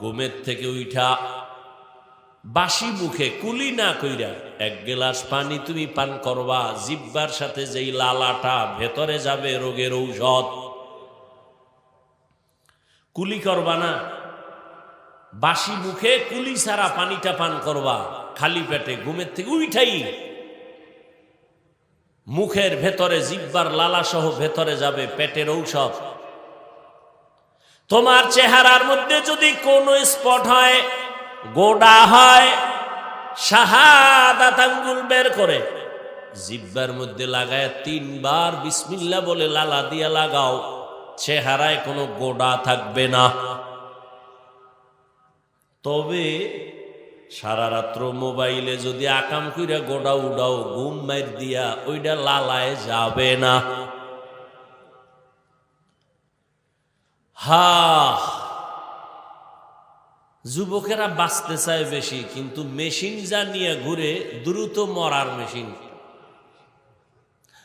ঘুমের থেকে উঠা বাসি মুখে কুলি না কইরা এক গ্লাস পানি তুমি পান করবা, জিব্বার সাথে যেই লালাটা ভেতরে যাবে রোগের ঔষধ। কুলি করবা না। বাসি মুখে কুলি ছাড়া পানিটা পান করবা, খালি পেটে ঘুমের থেকে উইঠাই। মুখের ভেতরে জিব্বার লালা সহ ভেতরে যাবে পেটের ঔষধ। তোমার চেহারার মধ্যে যদি কোনো স্পট হয়, গোডা হয় শাহাদাত বের করে। জিব্বার মধ্যে লাগায় তিনবার বিসমিল্লা বলে লালা দিয়া লাগাও, চেহারায় কোনো গোডা থাকবে না। তবে সারা রাত্র মোবাইলে যদি আকাম কইরা গোডা উডাও, ঘুম মাইর দিয়া ওইটা লালায় যাবে না। হা। যুবকেরা বাঁচতে চায় বেশি, কিন্তু মেশিন যা নিয়ে ঘুরে দ্রুত মরার মেশিন।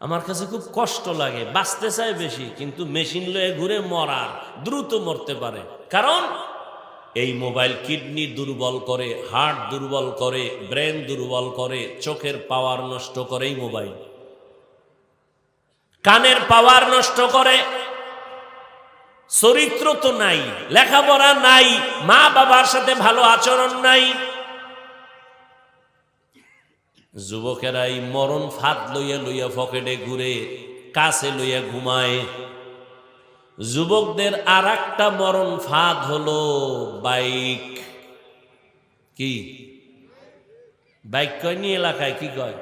আমার কাছে খুব কষ্ট লাগে, বাঁচতে চায় বেশি, কিন্তু মেশিন লয়ে ঘুরে মরার, দ্রুত মরতে পারে। কারণ এই মোবাইল কিডনি দুর্বল করে, হার্ট দুর্বল করে, ব্রেন দুর্বল করে, চোখের পাওয়ার নষ্ট করে এই মোবাইল। কানের পাওয়ার নষ্ট করে চরিত্র তো নাই, লেখাপড়া নাই, মা বাবার সাথে ভালো আচরণ নাই। যুবকেরা এই মরণ ফাঁদ লইয়া লইয়া পকেটে ঘুরে, কাছে লইয়া ঘুমায়। যুবকদের আর একটা মরণ ফাঁদ হলো বাইক। কি? বাইক কয় নি এলাকায়? কি কয়?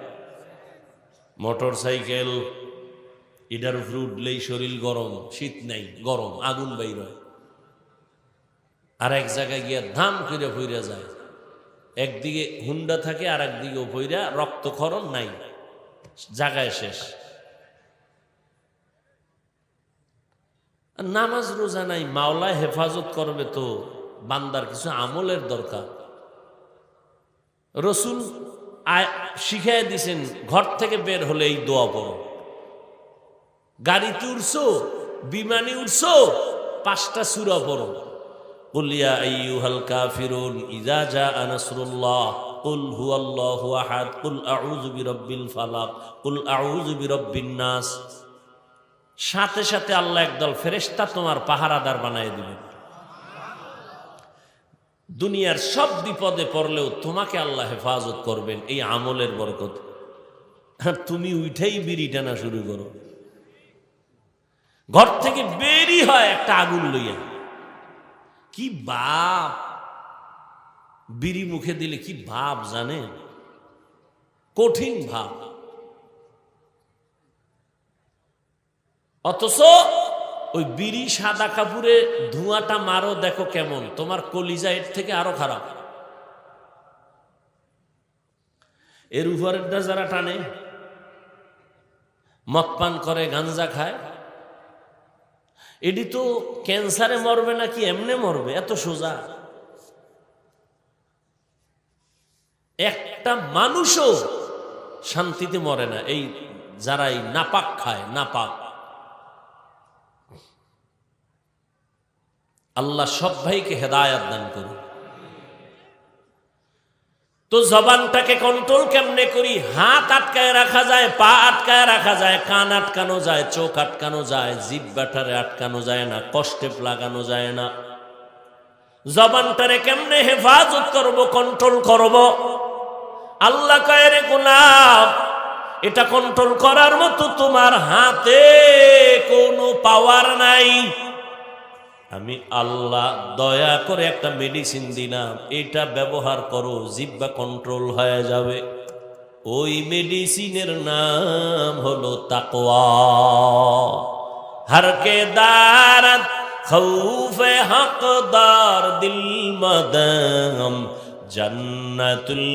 মোটর সাইকেল এটার উপরে উঠলেই শরীর গরম, শীত নাই, গরম, আগুন বাইর হয়। আর এক জায়গায় গিয়া ধাম করে ফইরা যায়। একদিকে হুন্ডা থাকে আর একদিকে ফইরা রক্তক্ষরণ নাই। জায়গায় শেষ। নামাজ রোজা নাই, মাওলায় হেফাজত করবে তো বান্দার কিছু আমলের দরকার। রসুল শিখাই দিছেন, ঘর থেকে বের হলে এই দোয়া পড়ো। গাড়িতে উঠছো বিমানে উঠছো, পাঁচটা সুরা পড়ো। কুলিয়া আইয়ুহাল কাফিরুন ইজা জা আনাসরুল্লাহ কুল হুয়াল্লাহু আহাদ, কুল আউযু বিরাব্বিল ফালাক, কুল আউযু বিরাব্বিন নাস। সাথে সাথে আল্লাহ একদল ফেরেশতা তোমার পাহারাদার বানায় দিবেন। দুনিয়ার সব বিপদে পড়লেও তোমাকে আল্লাহ হেফাজত করবেন, এই আমলের বরকত। তুমি উঠেই বিড়ি টানা শুরু করো। ঘর থেকে বেরি হয় একটা আগুন লইয়া। কি বাপ? বিড়ি মুখে দিলে কি ভাব জানে? কঠিন ভাব। অথচ ওই বিড়ি সাদা কাপড়ে ধোঁয়াটা মারো দেখো কেমন, তোমার কলিজা এর থেকে আরও খারাপ। এর উপরেরটা যারা টানে, মদ পান করে, গাঞ্জা খায় এটি তো ক্যান্সারে মরবে নাকি এমনে মরবে? এত সোজা। একটা মানুষও শান্তিতে মরে না। এই যারা এই নাপাক খায়, নাপাক। আল্লাহ সব ভাইকে হেদায়াত দান করুন। তো জবানটাকে কন্ট্রোল কেমনে করি? হাত আটকায় রাখা যায়, পা আটকায় রাখা যায়, কান আটকানো যায়, চোখ আটকানো যায়, জিভ ব্যাটারে আটকানো যায় না, কষ্টে লাগানো যায় না। জবানটারে কেমনে হেফাজত করব কন্ট্রোল করব? আল্লাহ কয়ের গোলাম এটা কন্ট্রোল করার মতো তোমার হাতে কোনো পাওয়ার নাই। আমি আল্লাহ দয়া করে একটা মেডিসিন দিলাম। এটা ব্যবহার করো জিব্বা কন্ট্রোল হয়ে যাবে। ওই মেডিসিনের নাম হলো খৌফে হকদার, দিল মদম, জন্নতুল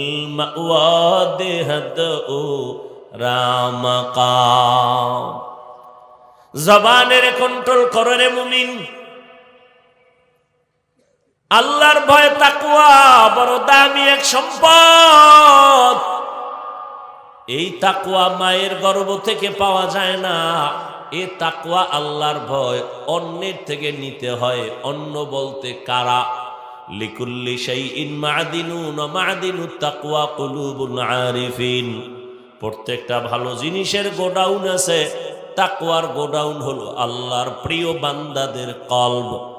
ও রামকা জবানের কন্ট্রোল করো রে মুমিন। আল্লাহর ভয় তাকুয়া বড় দামি এক সম্পদ। এই তাকুয়া মায়ের গর্ব থেকে পাওয়া যায় না। এ তাকুয়া আল্লাহর ভয়। অন্যের থেকে নিতে হয়। অন্য বলতে কারা? লিকুল্লি শাইইন মা'দিনুন ওয়া মা'দিনুত তাকওয়া কুলুবুল আরিফিন। প্রত্যেকটা ভালো জিনিসের গোডাউন আছে। তাকওয়ার গোডাউন হলো আল্লাহর প্রিয় বান্দাদের কলব।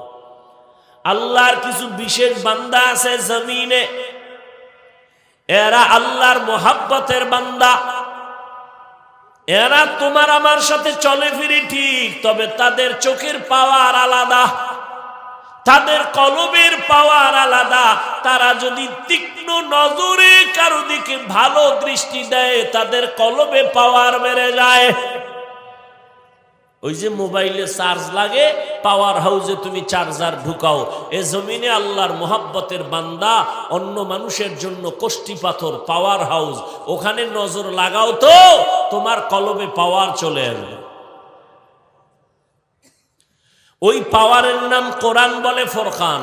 আল্লাহর কিছু বিশেষ বান্দা আছে জমিনে। এরা আল্লাহর মোহাব্বতের বান্দা। এরা তোমার আমার সাথে চলে ফিরে ঠিক, তবে তাদের চোখের পাওয়ার আলাদা। তাদের কলমের পাওয়ার আলাদা। তারা যদি তীক্ষ্ণ নজরে কারও দিকে ভালো দৃষ্টি দেয়, তাদের কলমে পাওয়ার বেড়ে যায়। ওই যে মোবাইলে চার্জ লাগে পাওয়ার হাউসে তুমি চার্জার ঢুকাও। এ জমিনে আল্লাহর মোহাব্বতের বান্দা, অন্য মানুষের জন্য কষ্টি পাথর পাওয়ার হাউস ওখানে নজর লাগাও তো, তোমার কলবে পাওয়ার চলে আসবে। ওই পাওয়ারের নাম কোরআন বলে ফরকান,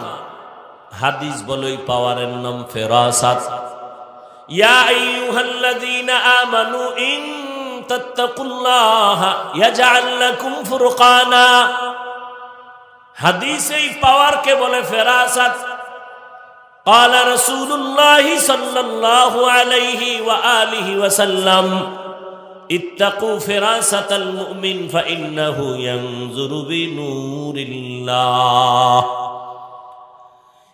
হাদিস বলে ওই পাওয়ারের নাম ফেরাসাত। ইয়া আমানু ইন তাত্তাকুল্লাহা ইয়াজআল লাকুম ফুরকানা হাদিস এই পাওয়ারকে বলে ফেরাসাত قال رسول الله صلى الله عليه وآله وسلم اتقوا فراسة المؤمن فإنه ينظر بنور الله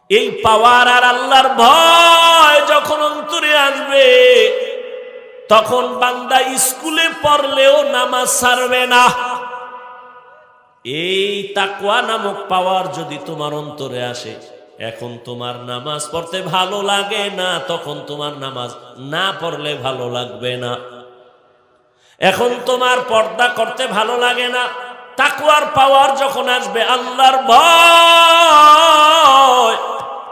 এই পাওয়ার আর আল্লাহর ভয় যখন অন্তরে আসবে তখন বান্দা স্কুলে পড়লেও নামাজ ছাড়বে না। এই তাকওয়া নামক পাওয়ার যদি তোমার অন্তরে আসে, এখন তোমার নামাজ পড়তে ভালো লাগে না, তখন তোমার নামাজ না পড়লে ভালো লাগবে না। এখন তোমার পর্দা করতে ভালো লাগে না তাকুয়ার পাওয়ার যখন আসবে আল্লাহর ভয়,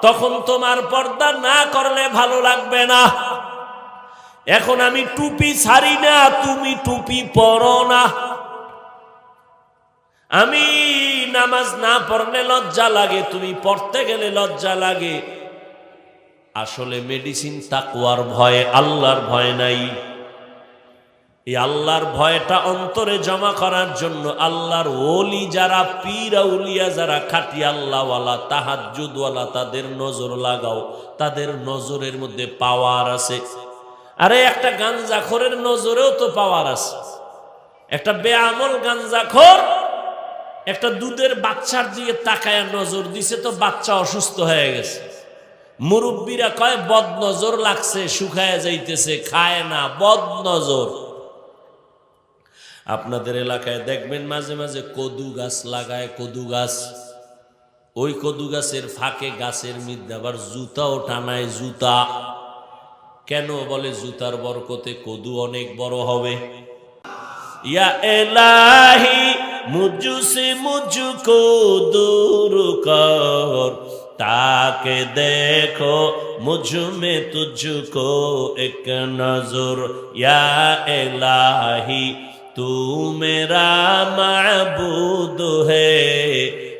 তখন তোমার পর্দা না করলে ভালো লাগবে না। এখন আমি টুপি ছাড়ি না, তুমি টুপি পরো না। আমি নামাজ না পড়লে লজ্জা লাগে, তুমি পড়তে গেলে লজ্জা লাগে। আসলে মেডিসিন তাকুয়ার ভয়ে, আল্লাহর ভয় নাই। এই আল্লাহর ভয়টা অন্তরে জমা করার জন্য আল্লাহর ওলি যারা, পীর উলিয়া যারা খাটি আল্লাহওয়ালা তাহাজুদওয়ালা তাদের নজর লাগাও। তাদের নজরের মধ্যে পাওয়ার আছে। আরে একটা গাঞ্জাখোরের নজরেও তো পাওয়ার আছে। একটা বেআমল গাঞ্জাখোর একটা দুধের বাচ্চার দিকে তাকায় নজর দিছে তো বাচ্চা অসুস্থ হয়ে গেছে। মুরব্বীরা কয় বদ নজর লাগছে, শুকায় যাইতেছে, খায় না বদ নজর আপনাদের এলাকায় দেখবেন মাঝে মাঝে কদু গাছ লাগায়, কদু গাছ। ওই কদু গাছের ফাঁকে গাছের মধ্যে আবার জুতাও টানায়, জুতা। কেন বলে জুতার বরকতে কদু অনেক বড় হবে? ইয়া এলাহি, মুজুসে মুজুকো দূর কর তাকে দেখো মুঝমে তুঝকো এক নজর। ইয়া এলাহি, তু মেরা মাবুদ হে।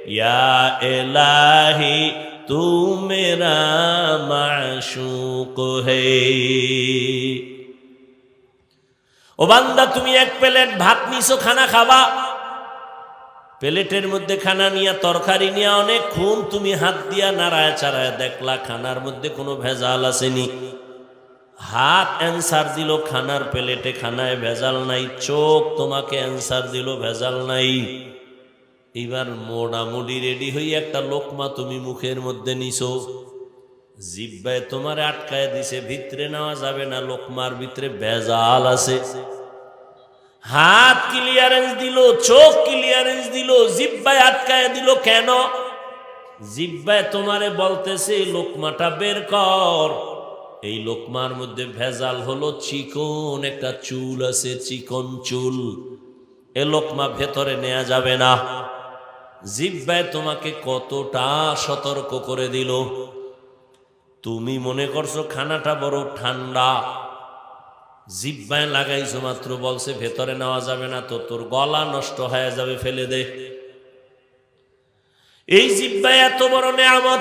ইয়া এলাহি तू मेरा माशूक है ও বান্দা তুমি এক প্লেট ভাত নিছো খানা খাবা প্লেটের মধ্যে খানা নিয়ে তরকারি নিয়ে অনেক খুন তুমি হাত দিয়া নাড়ায় চাড়ায় দেখলা খানার মধ্যে কোনো ভেজাল আসেনি হাত অ্যান্সার দিল খানার প্লেটে খানায় ভেজাল নাই চোখ তোমাকে অ্যান্সার দিল ভেজাল নাই এবার মোড়ামুড়ি রেডি হয়ে একটা লোকমা তুমি মুখের মধ্যে নিছো। জিব্বায় তোমার আটকায় দিছে, ভিতরে নেওয়া যাবে না, লোকমার ভিতরে ভেজাল আছে। হাত ক্লিয়ারেন্স দিল, চোখ ক্লিয়ারেন্স দিল, জিব্বায় আটকায় দিল কেন? জিব্বায় তোমারে বলতেছে, লোকমাটা বের কর। এই লোকমার মধ্যে ভেজাল হলো, চিকন একটা চুল আছে, চিকন চুল। এ লোকমা ভেতরে নেওয়া যাবে না। জিব্বায় তোমাকে কতটা সতর্ক করে দিল? তুমি মনে করছ খানাটা বড় ঠান্ডা? জিব্বায় লাগাইছো মাত্র, বলছে ভেতরে নেওয়া যাবে না তো, তোর গলা নষ্ট হয়ে যাবে, ফেলে দে। এই জিব্বায় এত বড় নেয়ামত?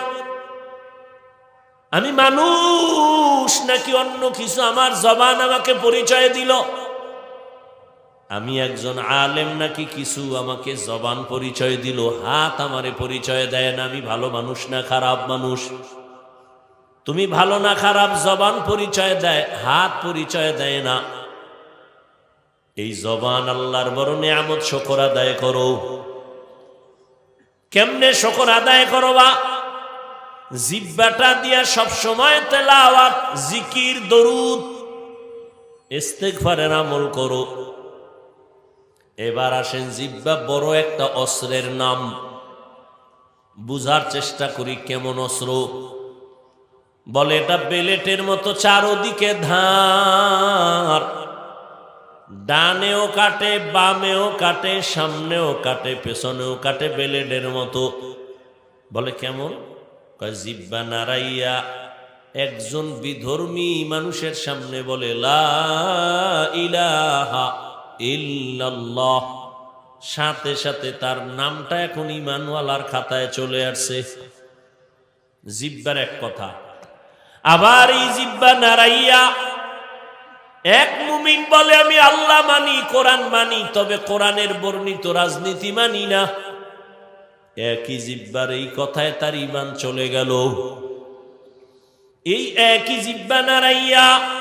আমি মানুষ নাকি অন্য কিছু? আমার জবান আমাকে পরিচয় দিল। আমি একজন আলেম নাকি কিছু আমাকে জবান পরিচয় দিল, হাত আমারে পরিচয় দেয় না, আমি ভালো মানুষ না, খারাপ মানুষ? তুমি ভালো না, খারাপ জবান পরিচয় দেয়, হাত পরিচয় দেয় না। এই জবান আল্লাহর বড় নিয়ামত, শকর আদায় করো। কেমনে শকর আদায় করো বা? জিব্বাটা দিয়া সব সময় তেলাওয়াত, জিকির, দরুদ, ইস্তেগফারের আমল করো। এবার আসেন জিব্বা বড় একটা অস্ত্রের নাম। বুঝার চেষ্টা করি কেমন অস্ত্র। বলে, এটা বেলেটের মতো চারোদিকে ধার। ডানেও কাটে, বামেও কাটে, সামনেও কাটে, পেছনেও কাটে বেলেটের মতো। বলে, কেমন? জিব্বা নারাইয়া একজন বিধর্মী মানুষের সামনে বলে, লা ইলাহা ইল্লাল্লাহ। সাথে সাথে তার নামটা এখন ইমানওয়ালার খাতায় চলে আসছে। জিব্বার এক কথা। আবার এই জিব্বা নারাইয়া এক মুমিন বলে, আমি আল্লাহ মানি, কোরআন মানি, তবে কোরআনের বর্ণিত রাজনীতি মানি না। একই জিব্বার এই কথায় তার ইমান চলে গেল। এই একই জিব্বা নারাইয়া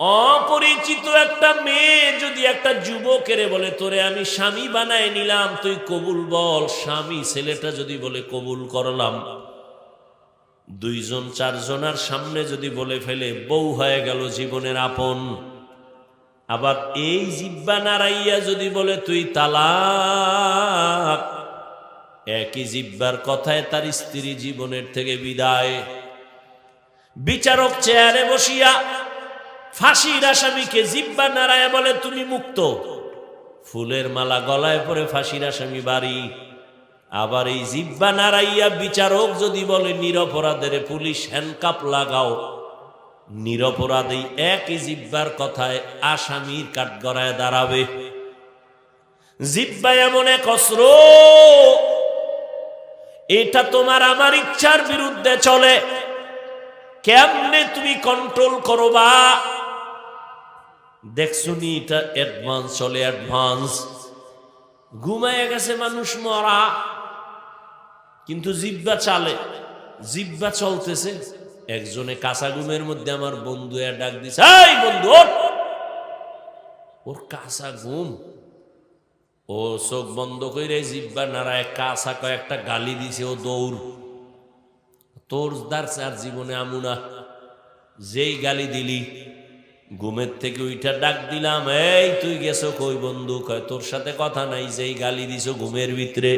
অপরিচিত একটা মেয়ে যদি একটা যুবকেরে বলে, তোরে আমি স্বামী বানায় নিলাম, তুই কবুল বল। স্বামী ছেলেটা যদি বলে, কবুল করলাম। দুইজন চারজনার সামনে যদি বলে ফেলে, বউ হয়ে গেল জীবনের আপন। আবার এই জিব্বা নারাইয়া যদি বলে, তুই তালাক। একই জিব্বার কথায় তার স্ত্রী জীবনের থেকে বিদায়। বিচারক চেয়ারে বসিয়া ফাঁসির আসামিকে জিব্বা নারায় বলে, তুমি মুক্ত। ফুলের মালা গলায় পরে ফাঁসির আসামি বাড়ি। আবার এই জিব্বা নারাইয়া বিচারক যদি বলে, নিরপরাধের পুলিশ হ্যান্ডকাপ লাগাও। নিরপরাধী একই জিব্বার কথায় আসামির কাঠগড়ায় দাঁড়াবে। জিব্বা এমন এক অস্ত্র। এটা তোমার আমার ইচ্ছার বিরুদ্ধে চলে। কেমনে তুমি কন্ট্রোল করবা? দেখছুনি, এটা অ্যাডভান্স চলে অ্যাডভান্স ঘুমায় গেছে মানুষ মরা, কিন্তু জিব্বা চালে। জিব্বা চলতেছে। একজনে কাঁচা ঘুমের মধ্যে আমার বন্ধু ডাক দিছে বন্ধু ওর কাঁচা ঘুম। ও চোখ বন্ধ করে জিব্বা নাড়ায়, কাঁচা কয়েকটা গালি দিছে, ও দৌড়। তোর দার আর জীবনে আমুনা। যেই গালি দিলি ঘুমের থেকে ওইটা ডাক দিলাম, এই, তুই গেছো কই বন্ধু? কয়, তোর সাথে কথা নাই যেই গালি দিছো ঘুমের ভিতরে।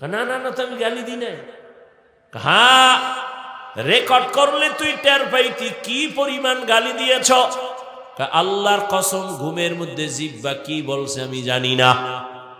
না না না, তো আমি গালি দি নাই। হা রেকর্ড করলে তুই টের পাইতি, কি পরিমাণ গালি দিয়েছ? আল্লাহর কসম, ঘুমের মধ্যে জিব্বা কি বলছে আমি জানি না।